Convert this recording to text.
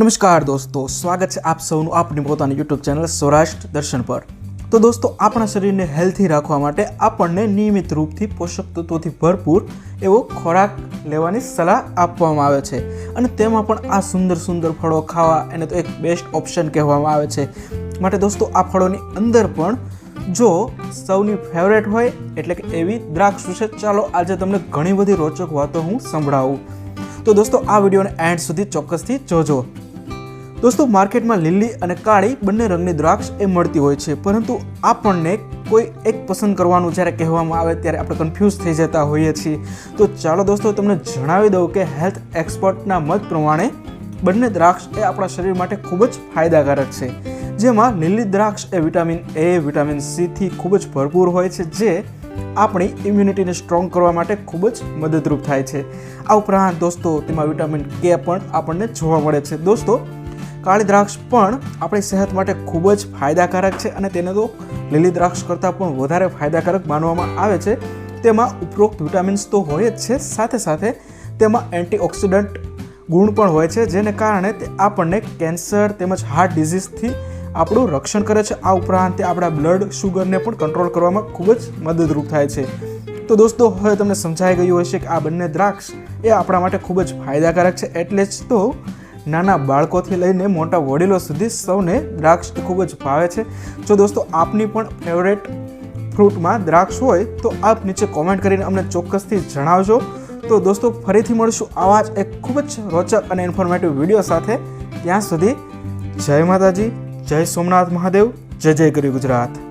નમસ્કાર દોસ્તો, સ્વાગત છે આપ સૌનું આપની પોતાની યુટ્યુબ ચેનલ સૌરાષ્ટ્ર દર્શન પર. તો દોસ્તો, આપણા શરીરને હેલ્થી રાખવા માટે આપણને નિયમિત રૂપથી પોષક તત્વોથી ભરપૂર એવો ખોરાક લેવાની સલાહ આપવામાં આવે છે. અને તેમાં પણ આ સુંદર સુંદર ફળો ખાવા એને તો એક બેસ્ટ ઓપ્શન કહેવામાં આવે છે. માટે દોસ્તો, આ ફળોની અંદર પણ જો સૌની ફેવરેટ હોય, એટલે કે એવી દ્રાક્ષ વિશે ચાલો આજે તમને ઘણી બધી રોચક વાતો હું સંભળાવું. તો દોસ્તો, આ વિડીયોને એન્ડ સુધી ચોક્કસથી જોજો. દોસ્તો, માર્કેટમાં લીલી અને કાળી બંને રંગની દ્રાક્ષ એ મળતી હોય છે, પરંતુ આપણને કોઈ એક પસંદ કરવાનું જ્યારે કહેવામાં આવે ત્યારે આપણે કન્ફ્યુઝ થઈ જતા હોઈએ છીએ. તો ચાલો દોસ્તો, તમને જણાવી દઉં કે હેલ્થ એક્સપર્ટના મત પ્રમાણે બંને દ્રાક્ષ એ આપણા શરીર માટે ખૂબ જ ફાયદાકારક છે. જેમાં લીલી દ્રાક્ષ એ વિટામિન એ વિટામિન સીથી ખૂબ જ ભરપૂર હોય છે, જે આપણી ઇમ્યુનિટીને સ્ટ્રોંગ કરવા માટે ખૂબ જ મદદરૂપ થાય છે. આ ઉપરાંત દોસ્તો, તેમાં વિટામિન કે પણ આપણને જોવા મળે છે. દોસ્તો કાળી દ્રાક્ષ પણ આપણી સેહત માટે ખૂબ જ ફાયદાકારક છે અને તેને તો લીલી દ્રાક્ષ કરતાં પણ વધારે ફાયદાકારક માનવામાં આવે છે. તેમાં ઉપરોક્ત વિટામિન્સ તો હોય જ છે, સાથે સાથે તેમાં એન્ટીઓક્સિડન્ટ ગુણ પણ હોય છે, જેને કારણે તે આપણને કેન્સર તેમજ હાર્ટ ડિઝીઝથી આપણું રક્ષણ કરે છે. આ ઉપરાંત તે આપણા બ્લડ શુગરને પણ કંટ્રોલ કરવામાં ખૂબ જ મદદરૂપ થાય છે. તો દોસ્તો, હવે તમને સમજાઈ ગયું હશે કે આ બંને દ્રાક્ષ એ આપણા માટે ખૂબ જ ફાયદાકારક છે. એટલે જ તો નાના બાળકોથી લઈને મોટા વડીલો સુધી સૌને દ્રાક્ષ ખૂબ જ ભાવે છે. જો દોસ્તો, આપની પણ ફેવરેટ ફ્રૂટમાં દ્રાક્ષ હોય, તો આપ નીચે કોમેન્ટ કરીને અમને ચોક્કસથી જણાવજો. તો દોસ્તો, ફરીથી મળશું આવા જ એક ખૂબ જ રોચક અને ઇન્ફોર્મેટિવ વીડિયો સાથે. ત્યાં સુધી જય માતાજી, જય સોમનાથ મહાદેવ, જય જય ગરી ગુજરાત.